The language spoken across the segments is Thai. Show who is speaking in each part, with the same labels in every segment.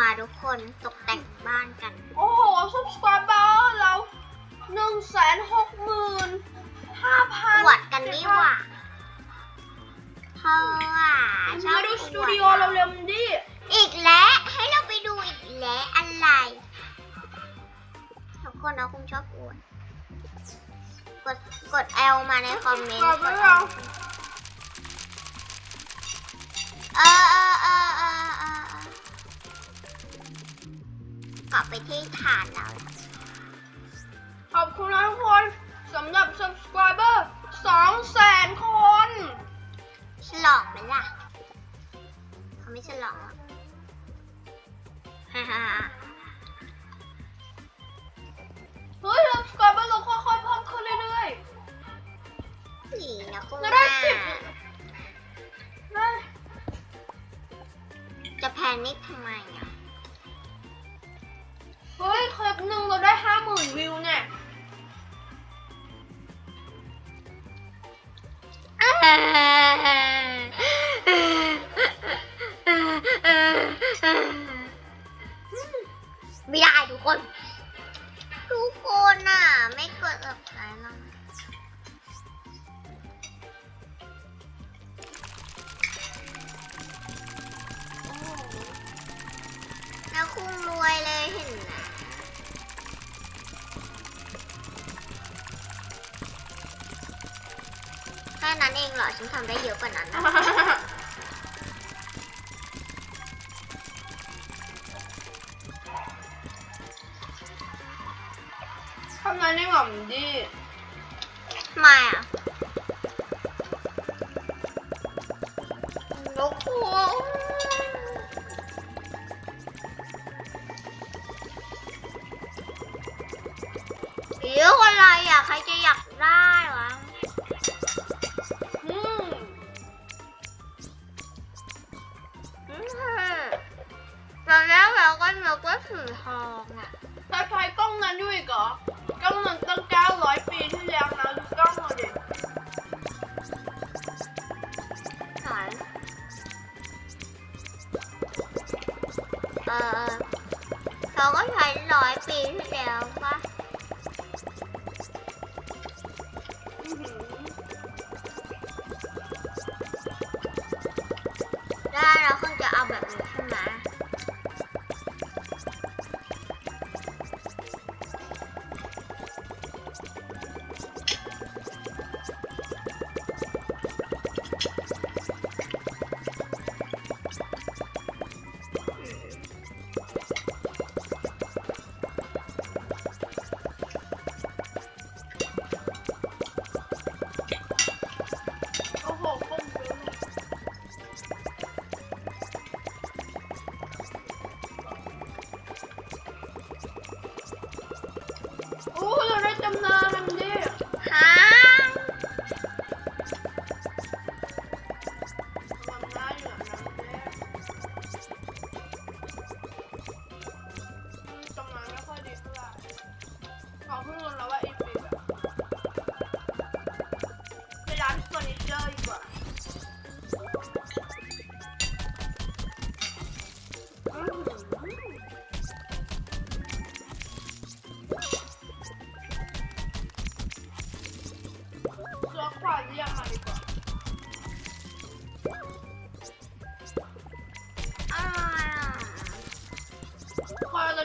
Speaker 1: มาทุกคนตกแต่งบ้านกัน
Speaker 2: โอ้โห subscriber เราหนึ่งแสนหกหมื่นห้าพัน
Speaker 1: อวดกันดีกว่าเพราะว่าชอ
Speaker 2: มา
Speaker 1: บ
Speaker 2: ดู
Speaker 1: อว
Speaker 2: สตูดิโอเราเร็วๆดิ
Speaker 1: อีกแล้วให้เราไปดูอีกแล้วอะไรทุกคนนะคุณชอบอวดกดกด L มาในคอมเมนต์
Speaker 2: กลับ
Speaker 1: ก
Speaker 2: ไป
Speaker 1: ด
Speaker 2: เรา
Speaker 1: เออเออเอ อกลับไปที่ฐานเรา
Speaker 2: ขอบคุณนะทุกคนสำหรับ subscriber สองแสนคน
Speaker 1: ฉลองไหมล่ะเขาไม่ฉลองหรอกฮ่าฮ่าฮ่า
Speaker 2: เฮ้ย subscriber เราค่อยๆเพิ่มขึ้นเรื่อย
Speaker 1: นี่นะคุณ
Speaker 2: ๆจะได้สิบ
Speaker 1: น่ะ
Speaker 2: ได้
Speaker 1: จะแพนิคทำไมอะ
Speaker 2: เฮ้ยคลิปหนึ่งเราได้ห้าหมื่นวิวเนี่ย
Speaker 1: ไม่ได้ทุกคน ทุกคนอะ นั้นเองเหรอ ฉันทำได้เยอะกว่านั้นนะ
Speaker 2: ทำงานได้หง่อมดิ
Speaker 1: ทำไมอะ ตอนแรกเราก็นึกว่าสีทองอะ
Speaker 2: ใช้ไฟกล้องนั้นด้วยอีกเหรอกล้องนั้น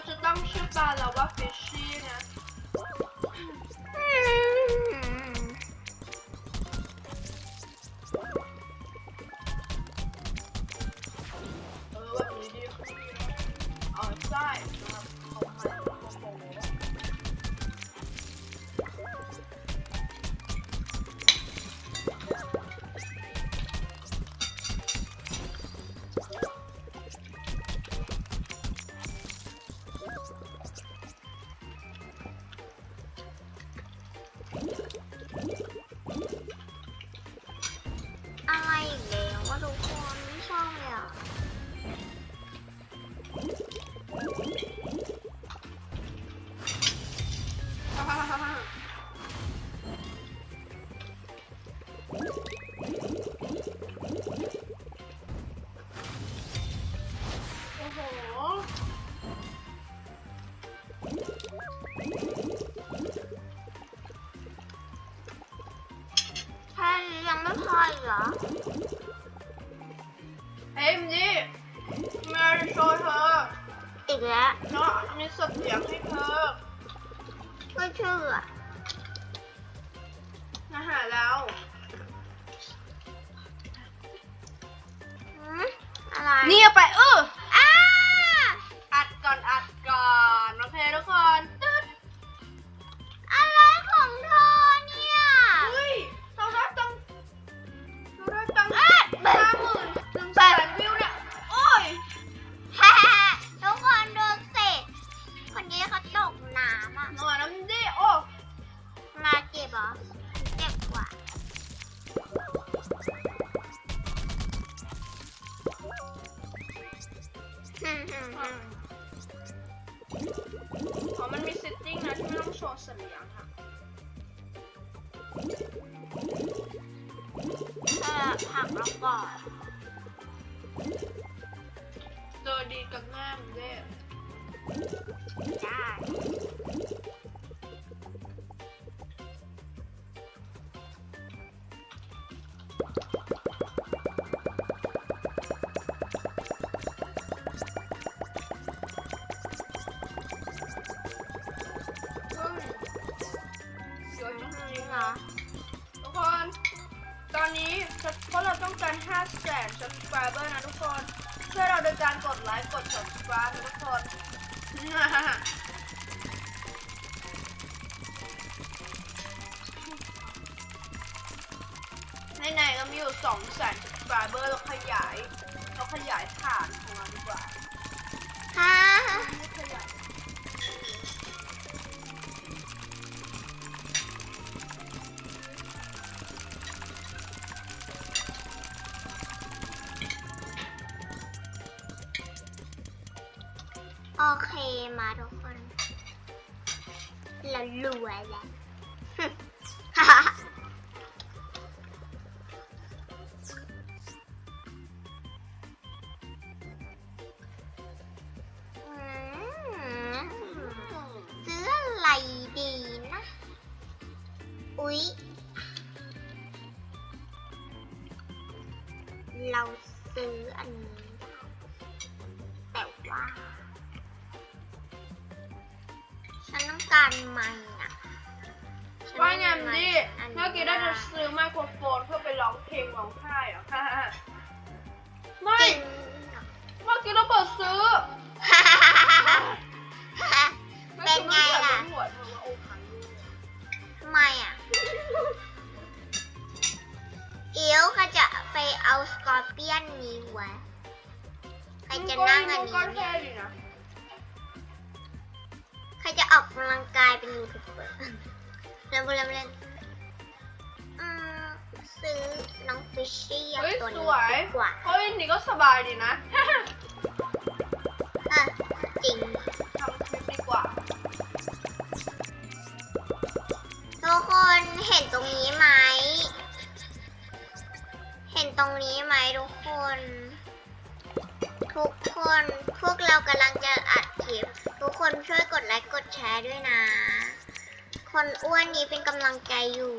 Speaker 2: พอเราจะตั้งชื่ อะ
Speaker 1: ไรนี่เอาไป
Speaker 2: เออ
Speaker 1: อ้า
Speaker 2: อัดก่อนอัดก่อนโอเคทุกคนตึ๊ด
Speaker 1: อะไรของเธอเนี่ย
Speaker 2: เฮ้ยเราได้ตังเราได้ตัง
Speaker 1: เอ๊ะ
Speaker 2: ห้าหมื่นหนึ่งแสนวิวเนี่ยโอ้ย
Speaker 1: แฮ่ทุกคนดูสิคนนี้เขาตกน้ำอะ
Speaker 2: หน่อยน้ำดิโอ้
Speaker 1: มาเจ็บเหรอเจ็บกว่า
Speaker 2: อดีกับแม่มเด้
Speaker 1: ได้
Speaker 2: เฮ้ยเดี๋ยวจริงๆ
Speaker 1: เหรอ
Speaker 2: ทุกคนตอนนี้เพราะเราต้องการ5แสน subscriber นะทุกคน ช่วยเราโดยการกดไลค์กด subscribe นะทุกคนไหนๆก็มีอยู่2แสน subscriber เราขยาย เราขยายฐานของเราดีกว่า
Speaker 1: ฮ่า เคมาทุกคน เรารวยแล้วซื้ออะไรดีนะ อุ๊ย เราซื้ออัน ฉันต้องการไม้อะฉัน
Speaker 2: ว่า
Speaker 1: ม่
Speaker 2: ไง
Speaker 1: มี
Speaker 2: ดิ
Speaker 1: ไอันนี้
Speaker 2: เมื่อกี้ได้จะซื้อไมโครโฟนเพื่อไปร้องเพลงร้องไห้เหรอไม่
Speaker 1: จริงเหรอ
Speaker 2: เมื่อกี้เราเปิดซื้อ
Speaker 1: บา
Speaker 2: ยดีนะ
Speaker 1: อะจริง
Speaker 2: ทำคลิปดีกว่า
Speaker 1: ทุกคนเห็นตรงนี้ไหม เห็นตรงนี้ไหมทุกคน ทุกคนพวกเรากำลังจะอัดคลิป ทุกคนช่วยกดไลค์กดแชร์ด้วยนะ คนอ้วนนี้เป็นกำลังใจอยู่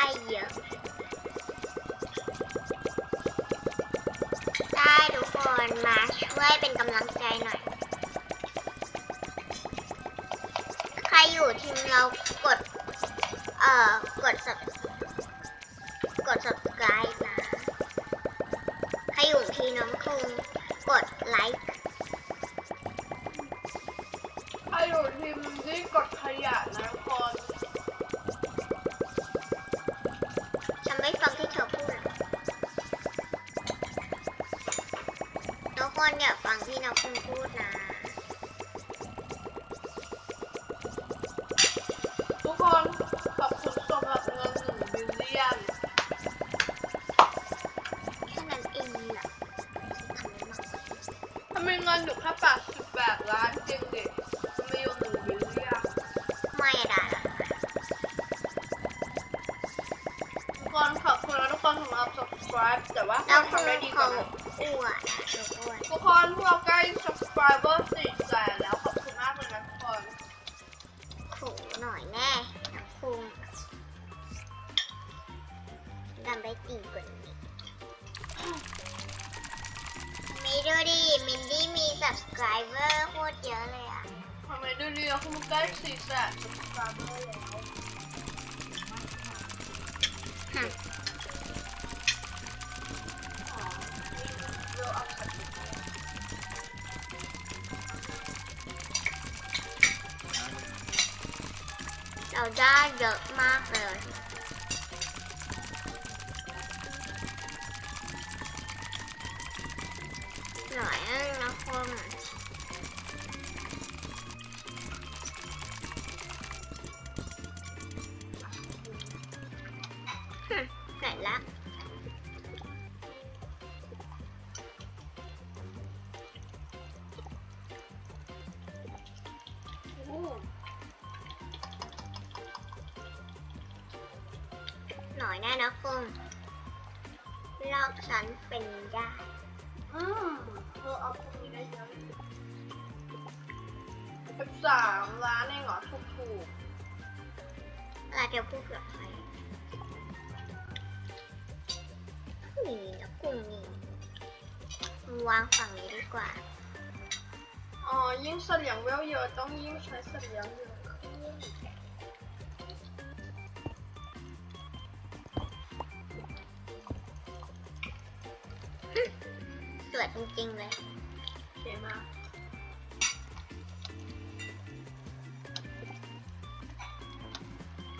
Speaker 1: ได้เยอะได้ทุกคนมาช่วยเป็นกำลังใจหน่อย ใครอยู่ทีมเรากด เอ่อ กด sub กด subscribe นะ ใครอยู่ทีน้องคุงกดไลค์
Speaker 2: ใครอยู่ทีมนี้กดขยะนะ
Speaker 1: อย่าฟังที่น้องคุงพูดนะ
Speaker 2: ทุกคนขอบคุณสำหรับเงินหนึ่งบิลเลียน
Speaker 1: แค่นั้นเองแหละทำไมมาก
Speaker 2: ถ้ามีเงินอยู่แค่แปดสิบแปดล้านจริงดิมันมีอยู่หนึ่งบิลเลียน
Speaker 1: ไม่ได้ละ
Speaker 2: ทุกคนขอบคุณนะทุกคนสำหรับ subscribe แต่ว่า
Speaker 1: แล้ว
Speaker 2: เรา
Speaker 1: คือ
Speaker 2: ทำได้ดีก
Speaker 1: เขา
Speaker 2: ว่านั้น
Speaker 1: อ้วนอะทุกอ้วน
Speaker 2: ทุกคนพวกเราใกล้ subscriber สี่แสนแล้วขอบคุณมากเลยนะทุกคน
Speaker 1: ถูหน่อยแน่นะคุณทำได้ดีกว่านี้มีดูดิมินดี้มี subscriber โคตรเยอะเลยอะ
Speaker 2: ทำไมดูดีอะคุณใกล้สี่แสน subscriber แล้ว
Speaker 1: หึ
Speaker 2: อ๋ เรา
Speaker 1: ได้เยอะมากเลยหน่อยนึงนะคุณ หน่อยแน่นะคุณลอกฉันเป็นได้
Speaker 2: อืมเธอเอาพวกนี้ได้เยอะสิบสามล้านเองเหรอถูกถูก
Speaker 1: เราจะพูดกับใครนี่นะคุณนี่วางฝั่งนี้ดีกว่า
Speaker 2: ๆอ๋อ ยิ่งเสลียงเวลเยอะต้องยิ่งใช้เสลียงเยอะ
Speaker 1: วยจริงๆเลย
Speaker 2: โอเคมาก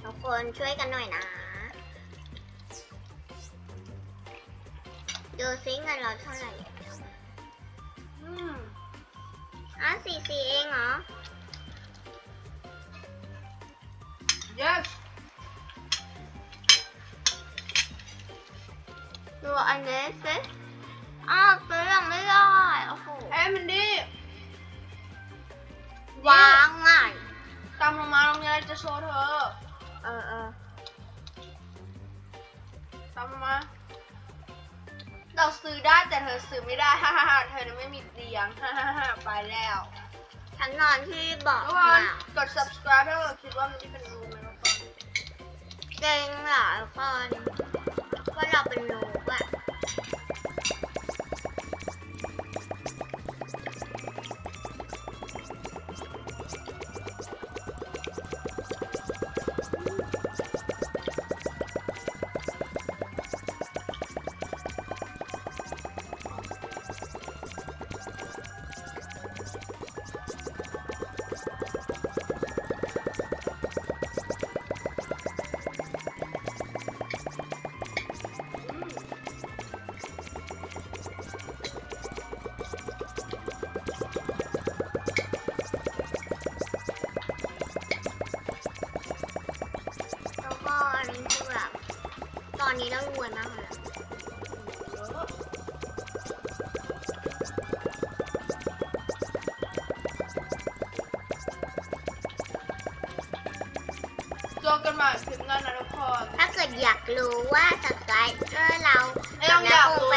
Speaker 1: ทุกคนช่วยกันหน่อยนะ ดูซิเงินเราเท่าไหร่
Speaker 2: อืม
Speaker 1: อ๋อสี่สี่เองเหรอ
Speaker 2: yes
Speaker 1: ดูอันนี้สิ อ้าวซื้อยังไม่ได้โอ้โห
Speaker 2: เอ้ยมันดี
Speaker 1: วางง่าย
Speaker 2: ตามลงมาเรามีอะไรจะโชว์เธอ
Speaker 1: เออเออ
Speaker 2: ตามลงมา เราซื้อได้แต่เธอซื้อไม่ได้ฮ่าฮ่าฮ่าเธอน่ะไม่มีเตียงฮ่าฮ่าฮ่าไปแล้ว
Speaker 1: ฉันนอนที่เบอก
Speaker 2: ทุกค
Speaker 1: มาน
Speaker 2: กด subscribe ถ้าเราคิดว่ามันจะเป็นรูไหมทุกคน
Speaker 1: เก่งเหรอทุกคนว่าเราเป็นหนูอะ อนนี้เรารวยมากเลยอะ
Speaker 2: เจอกันใหม่คลิปหน้านะทุกคน
Speaker 1: ถ้าเกิดอยากรู้ว่าสไครเบอร์เรา
Speaker 2: เอ้ยยังอยากรู้